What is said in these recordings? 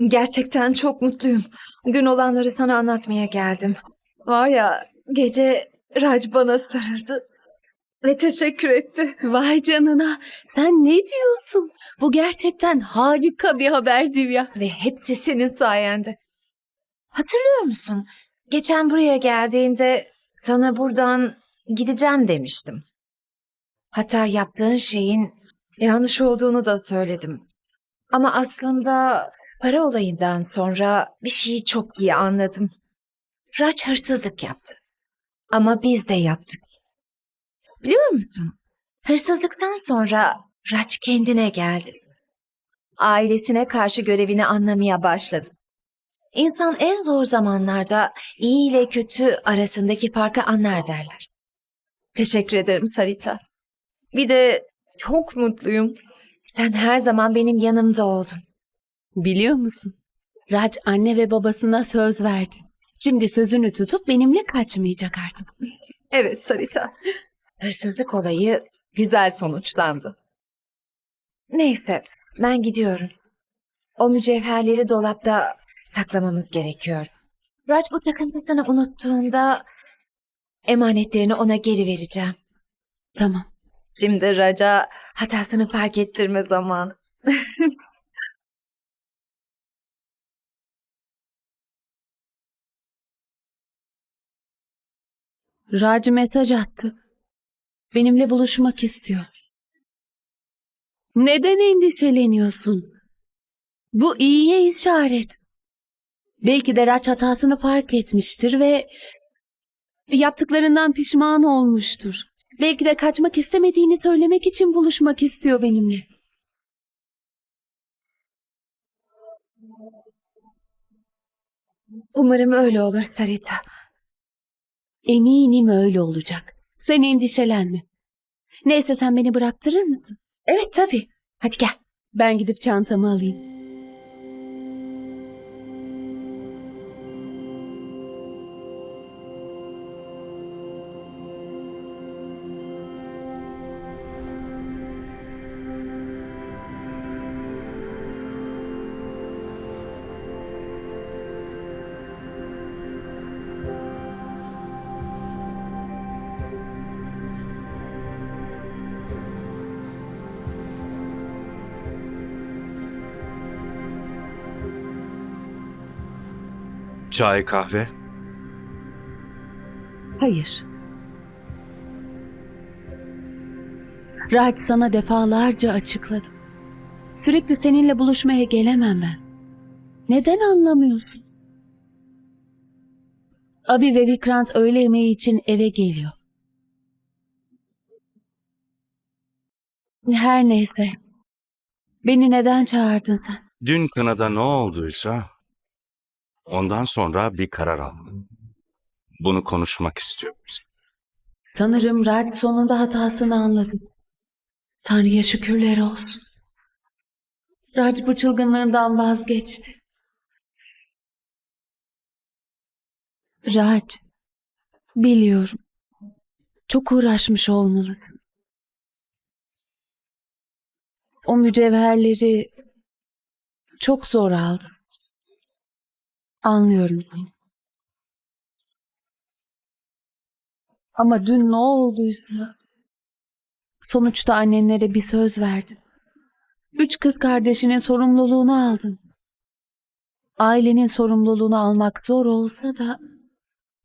Gerçekten çok mutluyum. Dün olanları sana anlatmaya geldim. Var ya gece Raj bana sarıldı ve teşekkür etti. Vay canına. Sen ne diyorsun? Bu gerçekten harika bir haber Divya. Ve hepsi senin sayende. Hatırlıyor musun? Geçen buraya geldiğinde sana buradan gideceğim demiştim. Hatta yaptığın şeyin yanlış olduğunu da söyledim. Ama aslında para olayından sonra bir şeyi çok iyi anladım. Raç hırsızlık yaptı. Ama biz de yaptık. Biliyor musun? Hırsızlıktan sonra Raç kendine geldi. Ailesine karşı görevini anlamaya başladı. İnsan en zor zamanlarda iyi ile kötü arasındaki farkı anlar derler. Teşekkür ederim Sarita. Bir de çok mutluyum. Sen her zaman benim yanımda oldun. Biliyor musun? Raj anne ve babasına söz verdi. Şimdi sözünü tutup benimle kaçmayacak artık. Evet Sarita. Hırsızlık olayı güzel sonuçlandı. Neyse ben gidiyorum. O mücevherleri dolapta saklamamız gerekiyor. Raj bu takıntısını unuttuğunda emanetlerini ona geri vereceğim. Tamam. Şimdi Raca hatasını fark ettirme zamanı. Raj mesaj attı. Benimle buluşmak istiyor. Neden endişeleniyorsun? Bu iyiye işaret. Belki de Raj hatasını fark etmiştir ve yaptıklarından pişman olmuştur. Belki de kaçmak istemediğini söylemek için buluşmak istiyor benimle. Umarım öyle olur Sarita. Eminim öyle olacak. Sen endişelenme. Neyse sen beni bıraktırır mısın? Evet tabii. Hadi gel. Ben gidip çantamı alayım. Çay, kahve. Hayır. Raj sana defalarca açıkladım. Sürekli seninle buluşmaya gelemem ben. Neden anlamıyorsun? Abi ve Vikrant öğle yemeği için eve geliyor. Her neyse. Beni neden çağırdın sen? Dün Kanada ne olduysa ondan sonra bir karar aldım. Bunu konuşmak istiyorum. Sanırım Raj sonunda hatasını anladı. Tanrı'ya şükürler olsun. Raj bu çılgınlığından vazgeçti. Raj, biliyorum. Çok uğraşmış olmalısın. O mücevherleri çok zor aldın. Anlıyorum seni. Ama dün ne olduysa sonuçta annenlere bir söz verdin. Üç kız kardeşinin sorumluluğunu aldın. Ailenin sorumluluğunu almak zor olsa da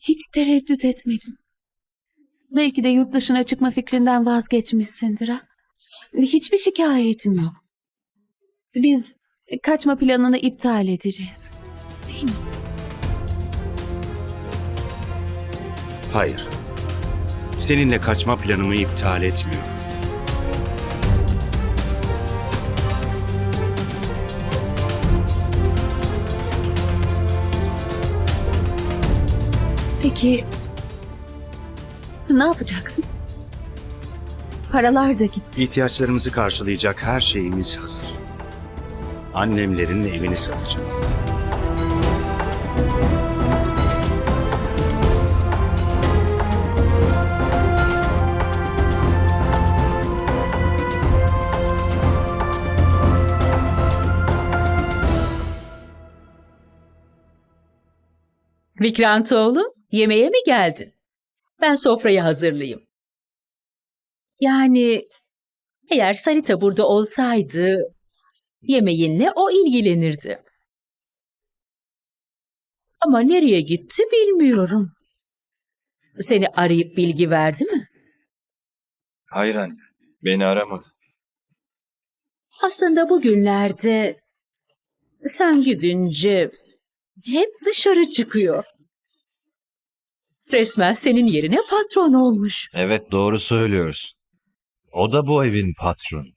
hiç tereddüt etmedin. Belki de yurt dışına çıkma fikrinden vazgeçmişsindir ha. Hiçbir şikayetim yok. Biz kaçma planını iptal edeceğiz. Değil mi? Hayır. Seninle kaçma planımı iptal etmiyorum. Peki ne yapacaksın? Paralar da gitti. İhtiyaçlarımızı karşılayacak her şeyimiz hazır. Annemlerin evini satacağım. Vikrant oğlum, yemeğe mi geldin? Ben sofrayı hazırlayayım. Yani eğer Sarita burada olsaydı yemeğinle o ilgilenirdi. Ama nereye gitti bilmiyorum. Seni arayıp bilgi verdi mi? Hayır anne. Beni aramadı. Aslında bugünlerde sen gidince hep dışarı çıkıyor. Resmen senin yerine patron olmuş. Evet doğru söylüyorsun. O da bu evin patronu.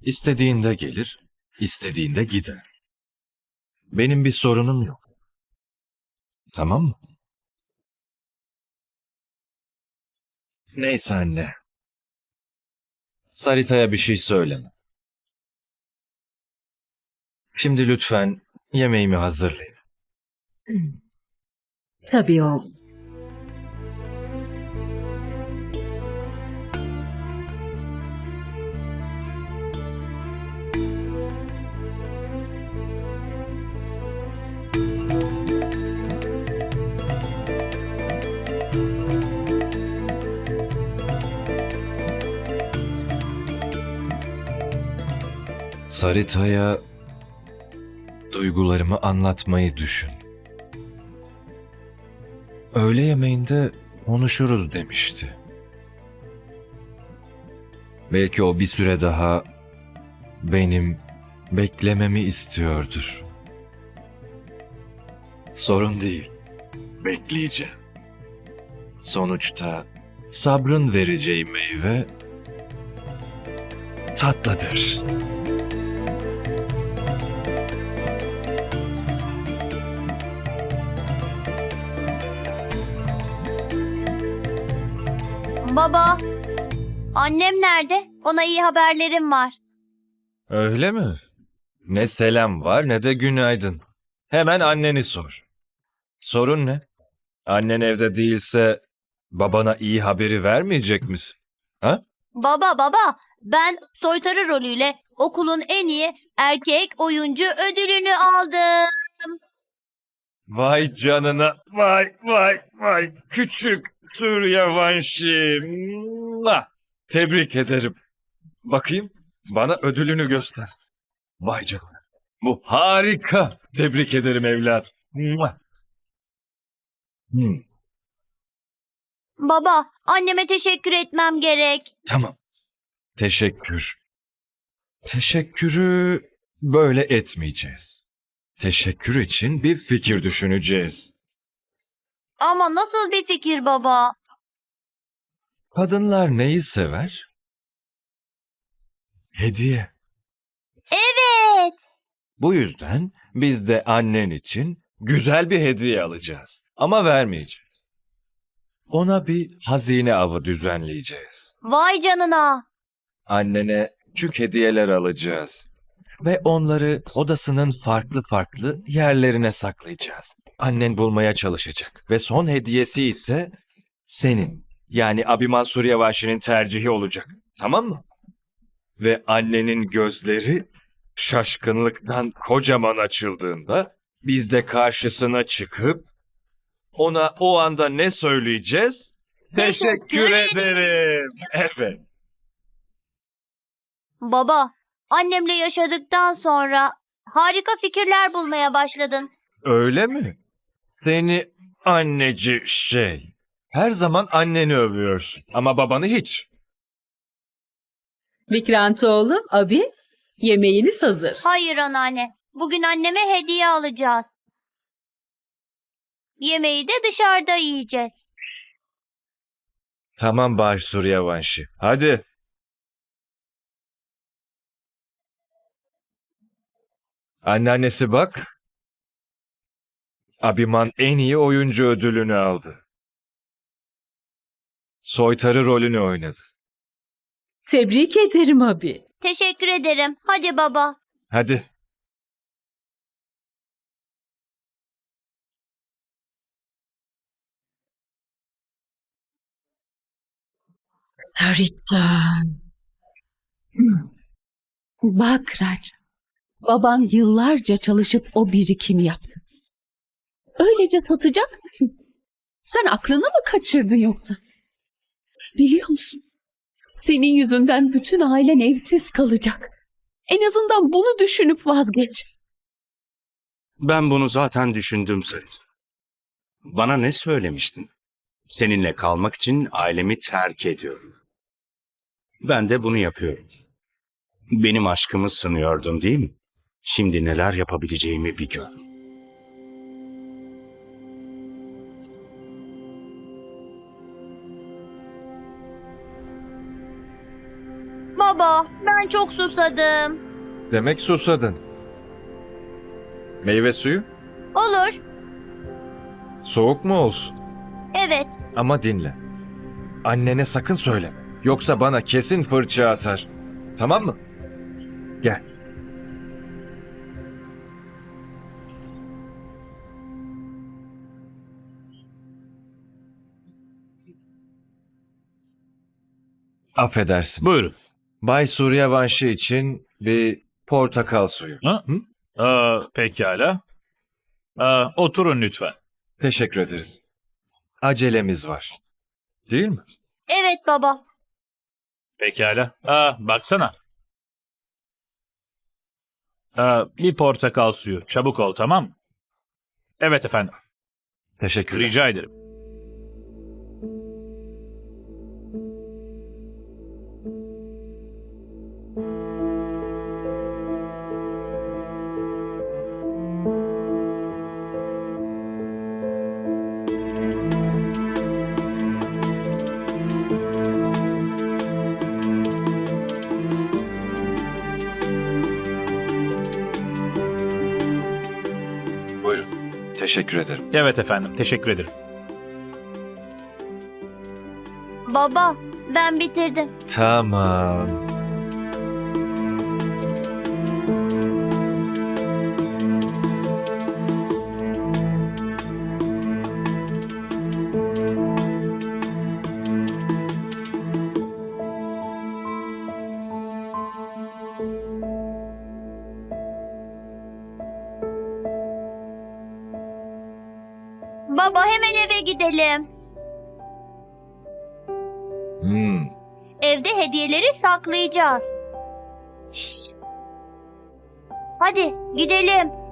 İstediğinde gelir, istediğinde gider. Benim bir sorunum yok. Tamam mı? Neyse anne. Sarita'ya bir şey söyleme. Şimdi lütfen yemeğimi hazırlayın. Tabii oğlum. Sarita'ya duygularımı anlatmayı düşün. Öğle yemeğinde konuşuruz demişti. Belki o bir süre daha benim beklememi istiyordur. Sorun değil. Bekleyeceğim. Sonuçta sabrın vereceği meyve tatlıdır. Baba, annem nerede? Ona iyi haberlerim var. Öyle mi? Ne selam var ne de günaydın. Hemen anneni sor. Sorun ne? Annen evde değilse babana iyi haberi vermeyecek misin? Ha? Baba baba, ben soytarı rolüyle okulun en iyi erkek oyuncu ödülünü aldım. Vay canına, vay vay vay küçük Suryavanşi. Mua! Tebrik ederim. Bakayım, bana ödülünü göster. Vay canına. Bu harika. Tebrik ederim evlat. Hmm, Baba, anneme teşekkür etmem gerek. tamam. Teşekkür. Teşekkürü böyle etmeyeceğiz. Teşekkür için bir fikir düşüneceğiz. Ama nasıl bir fikir baba? Kadınlar neyi sever? Hediye. Evet. Bu yüzden biz de annen için güzel bir hediye alacağız. Ama vermeyeceğiz. Ona bir hazine avı düzenleyeceğiz. Vay canına. Annene küçük hediyeler alacağız. Ve onları odasının farklı farklı yerlerine saklayacağız. Annen bulmaya çalışacak. Ve son hediyesi ise senin. Yani Abiman Suryavashi'nin tercihi olacak. Tamam mı? Ve annenin gözleri şaşkınlıktan kocaman açıldığında biz de karşısına çıkıp ona o anda ne söyleyeceğiz? Teşekkür ederim. Evet. Baba, annemle yaşadıktan sonra harika fikirler bulmaya başladın. Öyle mi? Seni anneci şey. Her zaman anneni övüyorsun ama babanı hiç. Vikrant oğlum, abi, yemeğiniz hazır. Hayır anneanne. Bugün anneme hediye alacağız. Yemeği de dışarıda yiyeceğiz. Tamam Baş Suryavanşi. Hadi. Anneannesi bak. Abiman en iyi oyuncu ödülünü aldı. Soytarı rolünü oynadı. Tebrik ederim abi. Teşekkür ederim. Hadi baba. Hadi. Sarita. Bak Rac. Baban yıllarca çalışıp o birikimi yaptı. Öylece satacak mısın? Sen aklını mı kaçırdın yoksa? Biliyor musun? Senin yüzünden bütün ailen evsiz kalacak. En azından bunu düşünüp vazgeç. Ben bunu zaten düşündüm Sayit. Bana ne söylemiştin? Seninle kalmak için ailemi terk ediyorum. Ben de bunu yapıyorum. Benim aşkımı sınıyordun değil mi? Şimdi neler yapabileceğimi bir gör. Baba, ben çok susadım. Demek susadın. Meyve suyu? Olur. Soğuk mu olsun? Evet. Ama dinle. Annene sakın söyleme. Yoksa bana kesin fırça atar. Tamam mı? Gel. Affedersin. Buyurun. Bay Suryavanşi için bir portakal suyu. Ha? Hı? Aa, pekala. Aa, oturun lütfen. Teşekkür ederiz. Acelemiz var. Değil mi? Evet baba. Pekala. Aa, baksana. Aa, bir portakal suyu. Çabuk ol tamam mı? Evet efendim. Teşekkürler. Rica ederim. Teşekkür ederim. Evet efendim. Teşekkür ederim. Baba, ben bitirdim. Tamam. Baba hemen eve gidelim. Hmm. Evde hediyeleri saklayacağız. Hadi gidelim.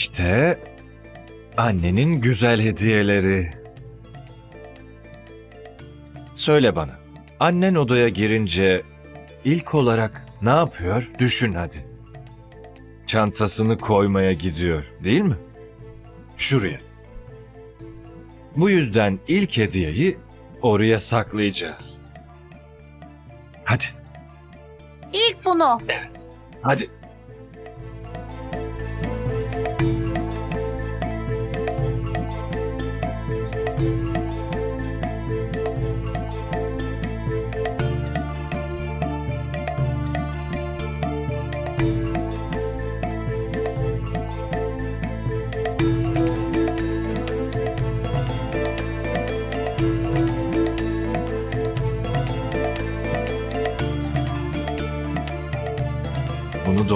İşte annenin güzel hediyeleri. Söyle bana. Annen odaya girince ilk olarak ne yapıyor? Düşün hadi. Çantasını koymaya gidiyor, değil mi? Şuraya. Bu yüzden ilk hediyeyi oraya saklayacağız. Hadi, İlk bunu. hadi.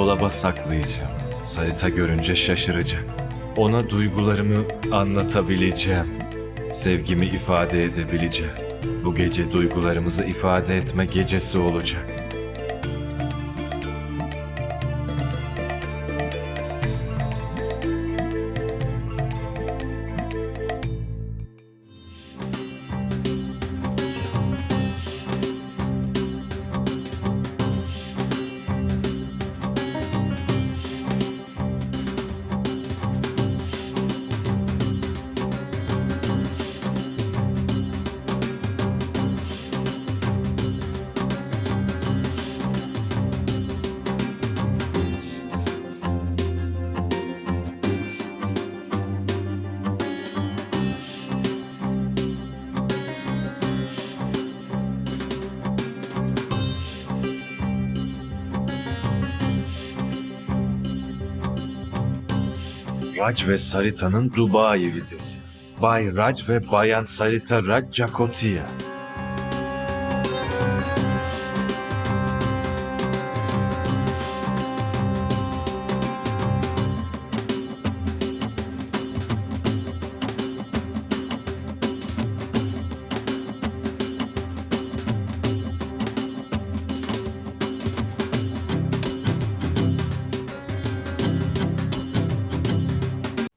Dolaba saklayacağım. Sarita görünce şaşıracak. Ona duygularımı anlatabileceğim. Sevgimi ifade edebileceğim. Bu gece duygularımızı ifade etme gecesi olacak. Raj ve Sarita'nın Dubai vizesi. Bay Raj ve Bayan Sarita Raj Jacotia.